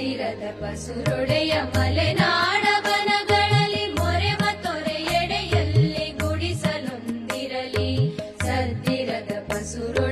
ತೀರದ ಪಸುರೊಡೆಯ ಮಲೆನಾಡ ವನಗಳಲ್ಲಿ ಮೊರೆವ ಎಡೆಯಲ್ಲಿ ಗುಡಿಸಲೊಂದಿರಲಿ. ಸದ್ದಿರದ ಪಸುರೊಡೆ